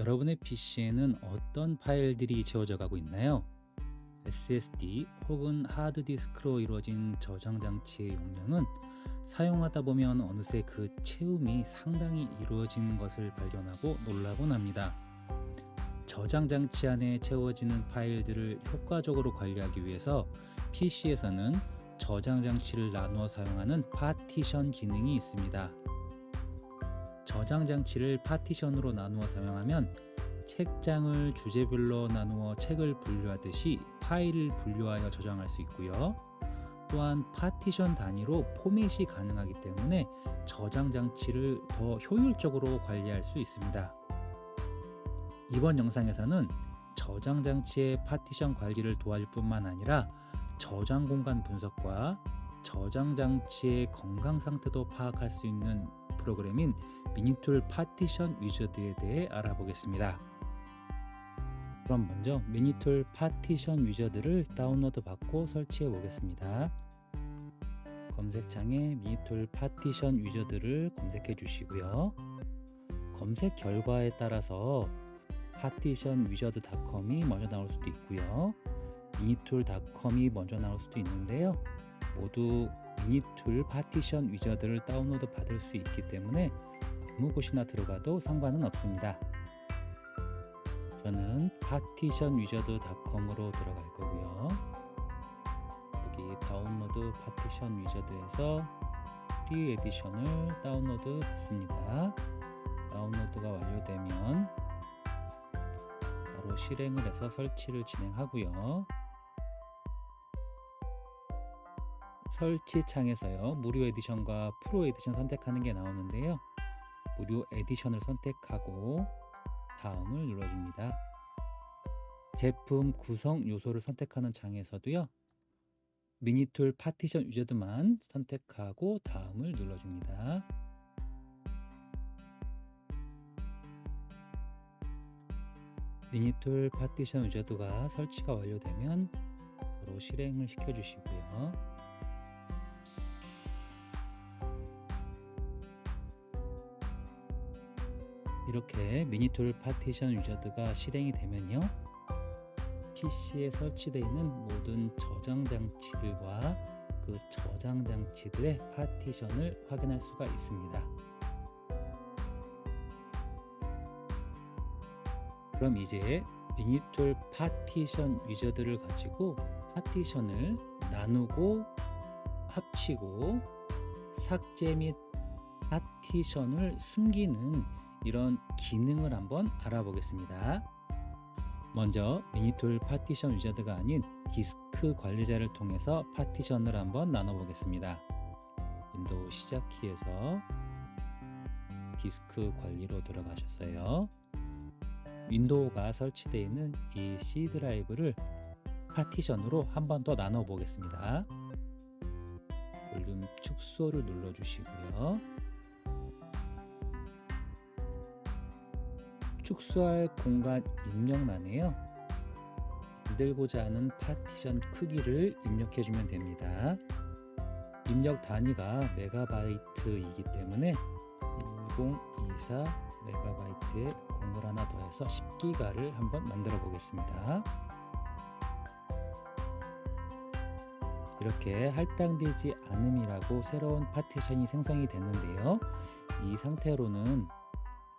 여러분의 PC에는 어떤 파일들이 채워져 가고 있나요? SSD 혹은 하드디스크로 이루어진 저장 장치의 용량은 사용하다 보면 어느새 그 채움이 상당히 이루어진 것을 발견하고 놀라곤 합니다. 저장 장치 안에 채워지는 파일들을 효과적으로 관리하기 위해서 PC에서는 저장 장치를 나누어 사용하는 파티션 기능이 있습니다. 저장 장치를 파티션으로 나누어 사용하면 책장을 주제별로 나누어 책을 분류하듯이 파일을 분류하여 저장할 수 있고요. 또한 파티션 단위로 포맷이 가능하기 때문에 저장 장치를 더 효율적으로 관리할 수 있습니다. 이번 영상에서는 저장 장치의 파티션 관리를 도와줄 뿐만 아니라 저장 공간 분석과 저장 장치의 건강 상태도 파악할 수 있는 프로그램인 미니툴 파티션 위저드에 대해 알아보겠습니다. 그럼 먼저 미니툴 파티션 위저드를 다운로드 받고 설치해 보겠습니다. 검색창에 미니툴 파티션 위저드를 검색해 주시고요. 검색 결과에 따라서 파티션 위저드닷컴이 먼저 나올 수도 있고요. 미니툴닷컴이 먼저 나올 수도 있는데요. 모두 미니툴 파티션 위저드를 다운로드 받을 수 있기 때문에 아무 곳이나 들어가도 상관은 없습니다. 저는 파티션 위저드닷컴으로 들어갈 거고요. 여기 다운로드 파티션 위저드에서 프리 에디션을 다운로드 받습니다. 다운로드가 완료되면 바로 실행을 해서 설치를 진행하고요. 설치 창에서요 무료 에디션과 프로 에디션 선택하는 게 나오는데요. 무료 에디션을 선택하고 다음을 눌러줍니다. 제품 구성 요소를 선택하는 창에서도요 미니툴 파티션 위저드만 선택하고 다음을 눌러줍니다. 미니툴 파티션 위저드가 설치가 완료되면 바로 실행을 시켜 주시고요 이렇게 미니툴 파티션 위저드가 실행이 되면요. PC에 설치되어 있는 모든 저장 장치들과 그 저장 장치들의 파티션을 확인할 수가 있습니다. 그럼 이제 미니툴 파티션 위저드를 가지고 파티션을 나누고 합치고 삭제 및 파티션을 숨기는 이런 기능을 한번 알아보겠습니다. 먼저 미니툴 파티션 위저드가 아닌 디스크 관리자를 통해서 파티션을 한번 나눠보겠습니다. 윈도우 시작키에서 디스크 관리로 들어가셨어요. 윈도우가 설치되어 있는 이 C 드라이브를 파티션으로 한 번 더 나눠 보겠습니다. 볼륨 축소를 눌러 주시고요. 축소할 공간 입력란에요. 만들고자 하는 파티션 크기를 입력해 주면 됩니다. 입력 단위가 메가바이트이기 때문에 1024 메가바이트에 공을 하나 더해서 10기가를 한번 만들어 보겠습니다. 이렇게 할당되지 않음이라고 새로운 파티션이 생성이 됐는데요. 이 상태로는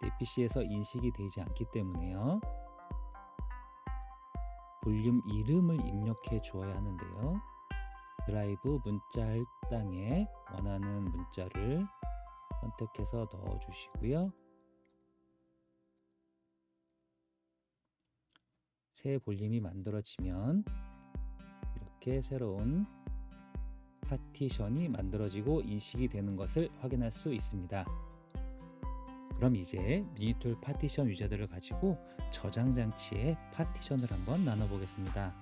내 PC에서 인식이 되지 않기 때문에요. 볼륨 이름을 입력해 주어야 하는데요. 드라이브 문자 할당에 원하는 문자를 선택해서 넣어 주시고요. 새 볼륨이 만들어지면 이렇게 새로운 파티션이 만들어지고 인식이 되는 것을 확인할 수 있습니다. 그럼 이제 미니툴 파티션 유저들을 가지고 저장 장치의 파티션을 한번 나눠 보겠습니다.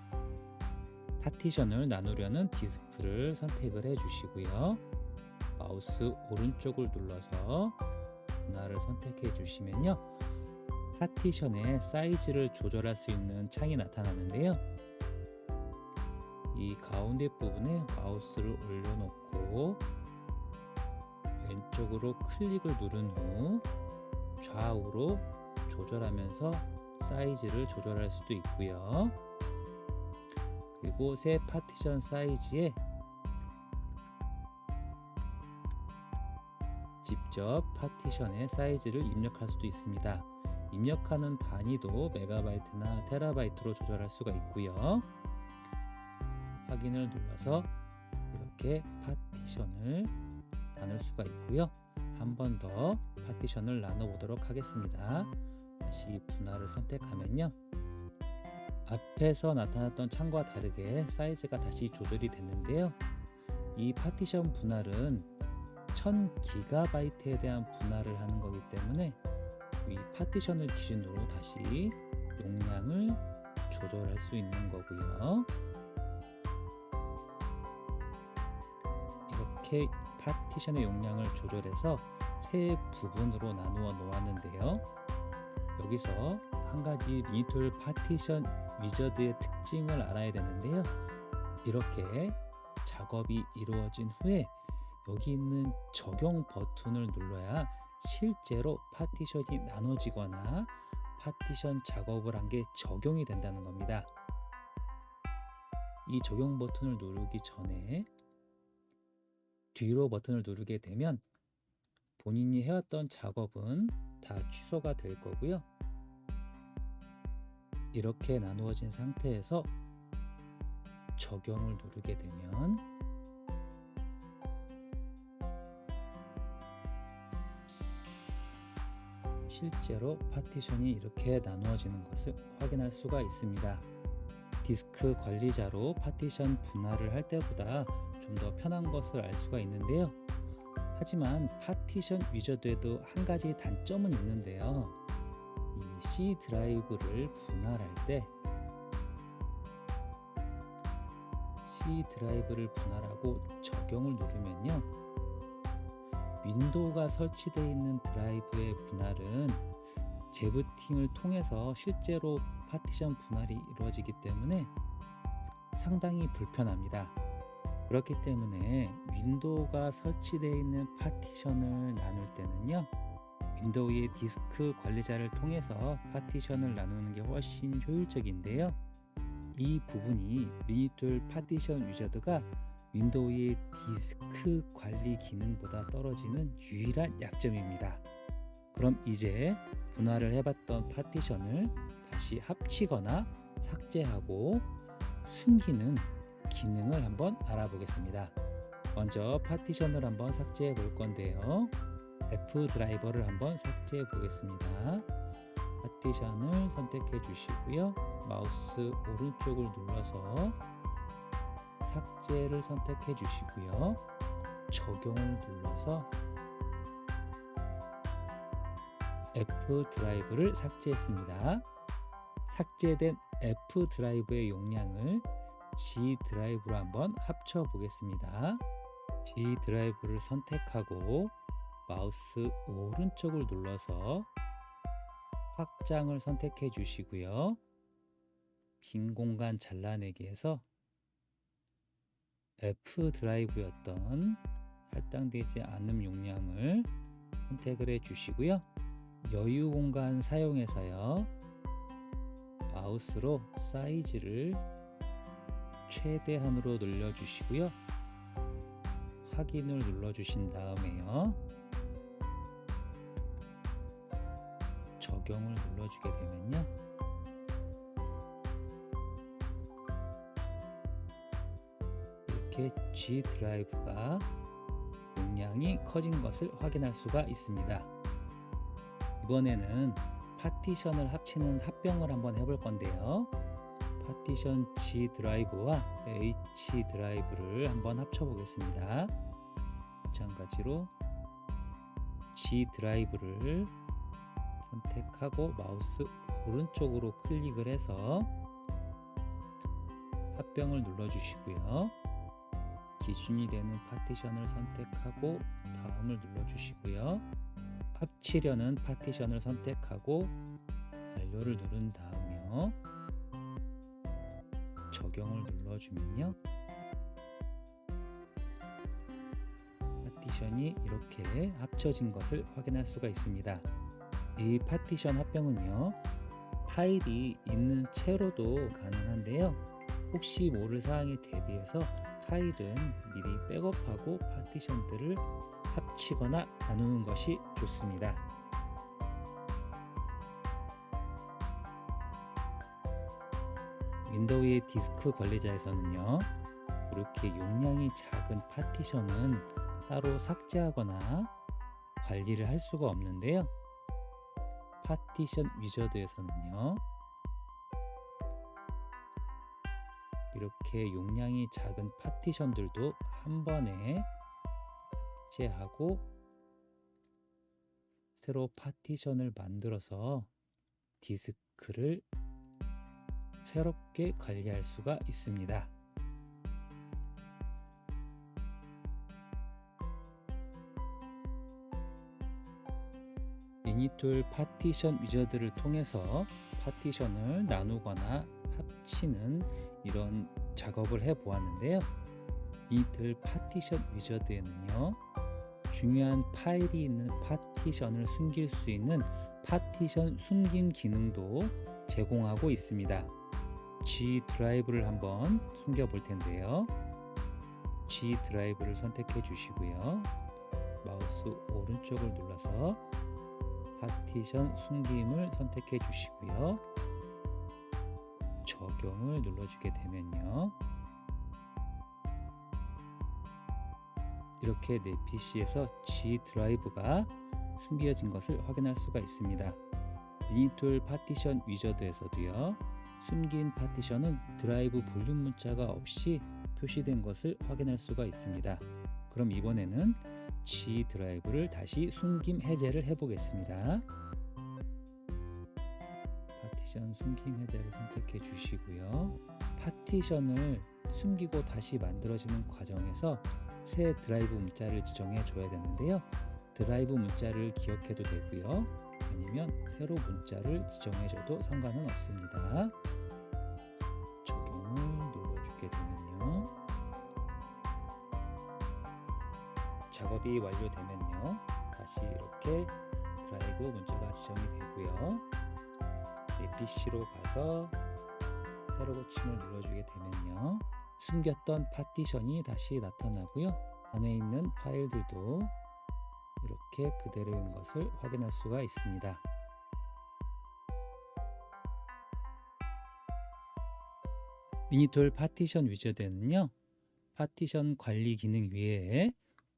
파티션을 나누려는 디스크를 선택을 해 주시고요. 마우스 오른쪽을 눌러서 하나를 선택해 주시면요. 파티션의 사이즈를 조절할 수 있는 창이 나타나는데요. 이 가운데 부분에 마우스를 올려놓고 왼쪽으로 클릭을 누른 후 좌우로 조절하면서 사이즈를 조절할 수도 있고요. 그리고 새 파티션 사이즈에 직접 파티션의 사이즈를 입력할 수도 있습니다. 입력하는 단위도 메가바이트나 테라바이트로 조절할 수가 있고요. 확인을 눌러서 이렇게 파티션을 나눌 수가 있고요. 한 번 더 파티션을 나눠 보도록 하겠습니다. 다시 분할을 선택하면요. 앞에서 나타났던 창과 다르게 사이즈가 다시 조절이 됐는데요. 이 파티션 분할은 1000기가바이트에 대한 분할을 하는 거기 때문에 이 파티션을 기준으로 다시 용량을 조절할 수 있는 거고요. 이렇게 파티션의 용량을 조절해서 세 부분으로 나누어 놓았는데요. 여기서 한 가지 미니톨 파티션 위저드의 특징을 알아야 되는데요. 이렇게 작업이 이루어진 후에 여기 있는 적용 버튼을 눌러야 실제로 파티션이 나눠지거나 파티션 작업을 한 게 적용이 된다는 겁니다. 이 적용 버튼을 누르기 전에 뒤로 버튼을 누르게 되면 본인이 해왔던 작업은 다 취소가 될 거고요. 이렇게 나누어진 상태에서 적용을 누르게 되면 실제로 파티션이 이렇게 나누어지는 것을 확인할 수가 있습니다. 디스크 관리자로 파티션 분할을 할 때보다 좀 더 편한 것을 알 수가 있는데요. 하지만 파티션 위저드에도 한 가지 단점은 있는데요. 이 C 드라이브를 분할할 때 C 드라이브를 분할하고 적용을 누르면요. 윈도우가 설치되어 있는 드라이브의 분할은 재부팅을 통해서 실제로 파티션 분할이 이루어지기 때문에 상당히 불편합니다. 그렇기 때문에 윈도우가 설치되어 있는 파티션을 나눌 때는요. 윈도우의 디스크 관리자를 통해서 파티션을 나누는 게 훨씬 효율적인데요. 이 부분이 미니툴 파티션 유저드가 윈도우의 디스크 관리 기능보다 떨어지는 유일한 약점입니다. 그럼 이제 분할을 해봤던 파티션을 다시 합치거나 삭제하고 숨기는 기능을 한번 알아보겠습니다. 먼저 파티션을 한번 삭제해 볼 건데요. F 드라이버를 한번 삭제해 보겠습니다. 파티션을 선택해 주시고요. 마우스 오른쪽을 눌러서 삭제를 선택해 주시고요. 적용을 눌러서 F 드라이브를 삭제했습니다. 삭제된 F 드라이브의 용량을 G 드라이브로 한번 합쳐 보겠습니다. G 드라이브를 선택하고 마우스 오른쪽을 눌러서 확장을 선택해 주시고요. 빈 공간 잘라내기에서 F 드라이브였던 할당되지 않은 용량을 선택을 해 주시고요. 여유 공간 사용해서요. 마우스로 사이즈를 최대한으로 늘려 주시고요. 확인을 눌러 주신 다음에요. 적용을 눌러주게 되면요. 이렇게 G 드라이브가 용량이 커진 것을 확인할 수가 있습니다. 이번에는 파티션을 합치는 합병을 한번 해볼 건데요. 파티션 G 드라이브와 H 드라이브를 한번 합쳐 보겠습니다. 마찬가지로 G 드라이브를 선택하고 마우스 오른쪽으로 클릭을 해서 합병을 눌러 주시고요. 기준이 되는 파티션을 선택하고 다음을 눌러 주시고요. 합치려는 파티션을 선택하고 완료를 누른 다음요. 적용을 눌러주면요. 파티션이 이렇게 합쳐진 것을 확인할 수가 있습니다. 이 파티션 합병은요, 파일이 있는 채로도 가능한데요. 혹시 모를 사항에 대비해서 파일은 미리 백업하고 파티션들을 합치거나 나누는 것이 좋습니다. 윈도우의 디스크 관리자에서는요, 이렇게 용량이 작은 파티션은 따로 삭제하거나 관리를 할 수가 없는데요. 파티션 위저드에서는요, 이렇게 용량이 작은 파티션들도 한 번에 삭제하고 새로 파티션을 만들어서 디스크를 새롭게 관리할 수가 있습니다. 미니툴 파티션 위저드를 통해서 파티션을 나누거나 합치는 이런 작업을 해 보았는데요. 미니툴 파티션 위저드에는요. 중요한 파일이 있는 파티션을 숨길 수 있는 파티션 숨김 기능도 제공하고 있습니다. G 드라이브를 한번 숨겨 볼 텐데요. G 드라이브를 선택해 주시고요. 마우스 오른쪽을 눌러서 파티션 숨김을 선택해 주시고요. 적용을 눌러주게 되면요. 이렇게 내 PC에서 G 드라이브가 숨겨진 것을 확인할 수가 있습니다. 미니툴 파티션 위저드에서도요. 숨긴 파티션은 드라이브 볼륨 문자가 없이 표시된 것을 확인할 수가 있습니다. 그럼 이번에는 G 드라이브를 다시 숨김 해제를 해보겠습니다. 파티션 숨김 해제를 선택해 주시고요. 파티션을 숨기고 다시 만들어지는 과정에서 새 드라이브 문자를 지정해 줘야 되는데요. 드라이브 문자를 기억해도 되고요. 아니면 새로 문자를 지정해 줘도 상관은 없습니다. 적용을 눌러주게 되면요. 작업이 완료되면요. 다시 이렇게 드라이브 문자가 지정이 되고요. APC로 가서 새로 고침을 눌러주게 되면요. 숨겼던 파티션이 다시 나타나고요. 안에 있는 파일들도 이렇게 그대로인 것을 확인할 수가 있습니다. 미니톨 파티션 위저드에는요. 파티션 관리 기능 외에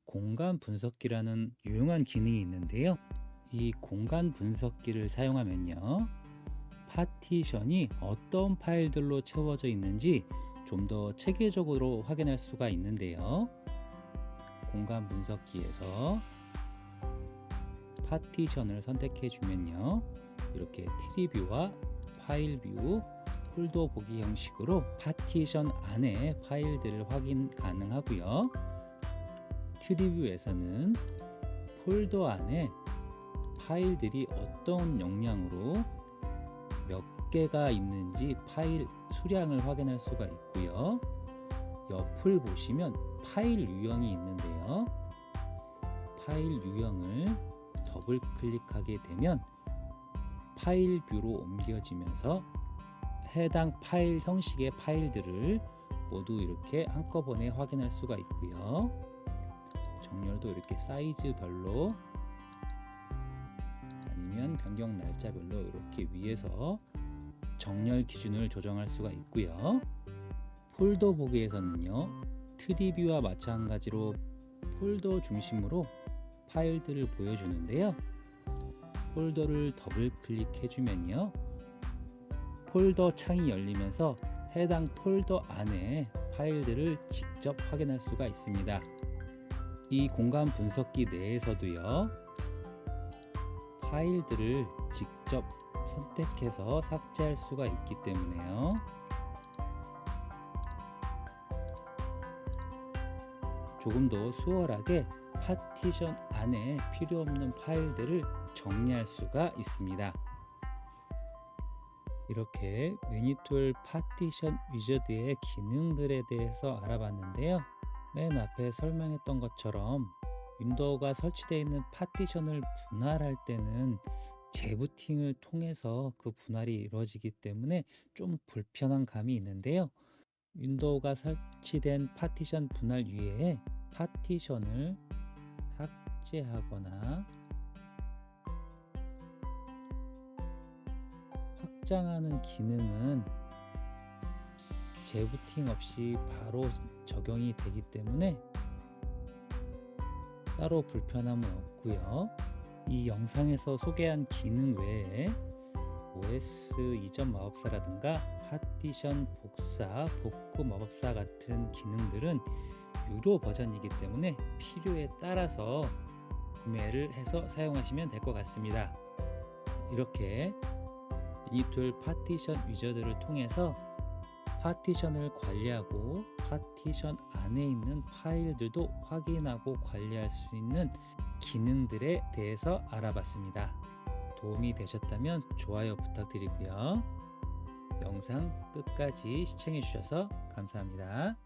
공간 분석기라는 유용한 기능이 있는데요. 이 공간 분석기를 사용하면요. 파티션이 어떤 파일들로 채워져 있는지 좀 더 체계적으로 확인할 수가 있는데요. 공간 분석기에서 파티션을 선택해 주면요. 이렇게 트리뷰와 파일 뷰, 폴더 보기 형식으로 파티션 안에 파일들을 확인 가능하고요. 트리뷰에서는 폴더 안에 파일들이 어떤 용량으로 몇 개가 있는지 파일 수량을 확인할 수가 있고요. 옆을 보시면 파일 유형이 있는데요. 파일 유형을 더블 클릭하게 되면 파일 뷰로 옮겨지면서 해당 파일 형식의 파일들을 모두 이렇게 한꺼번에 확인할 수가 있고요. 정렬도 이렇게 사이즈별로 아니면 변경 날짜별로 이렇게 위에서 정렬 기준을 조정할 수가 있고요. 폴더 보기에서는요. 트리뷰와 마찬가지로 폴더 중심으로 파일들을 보여주는데요. 폴더를 더블 클릭해 주면요. 폴더 창이 열리면서 해당 폴더 안에 파일들을 직접 확인할 수가 있습니다. 이 공간 분석기 내에서도요. 파일들을 직접 선택해서 삭제할 수가 있기 때문에요. 조금 더 수월하게 파티션 안에 필요 없는 파일들을 정리할 수가 있습니다. 이렇게 미니툴 파티션 위저드의 기능들에 대해서 알아봤는데요. 맨 앞에 설명했던 것처럼 윈도우가 설치되어 있는 파티션을 분할할 때는 재부팅을 통해서 그 분할이 이루어지기 때문에 좀 불편한 감이 있는데요. 윈도우가 설치된 파티션 분할 위에 파티션을 삭제하거나 확장하는 기능은 재부팅 없이 바로 적용이 되기 때문에 따로 불편함은 없고요. 이 영상에서 소개한 기능 외에 OS 이전 마법사라든가 파티션 복사, 복구 마법사 같은 기능들은 유료 버전이기 때문에 필요에 따라서 구매를 해서 사용하시면 될 것 같습니다. 이렇게 미니툴 파티션 위저드를 통해서 파티션을 관리하고 파티션 안에 있는 파일들도 확인하고 관리할 수 있는 기능들에 대해서 알아봤습니다. 도움이 되셨다면 좋아요 부탁드리고요. 영상 끝까지 시청해 주셔서 감사합니다.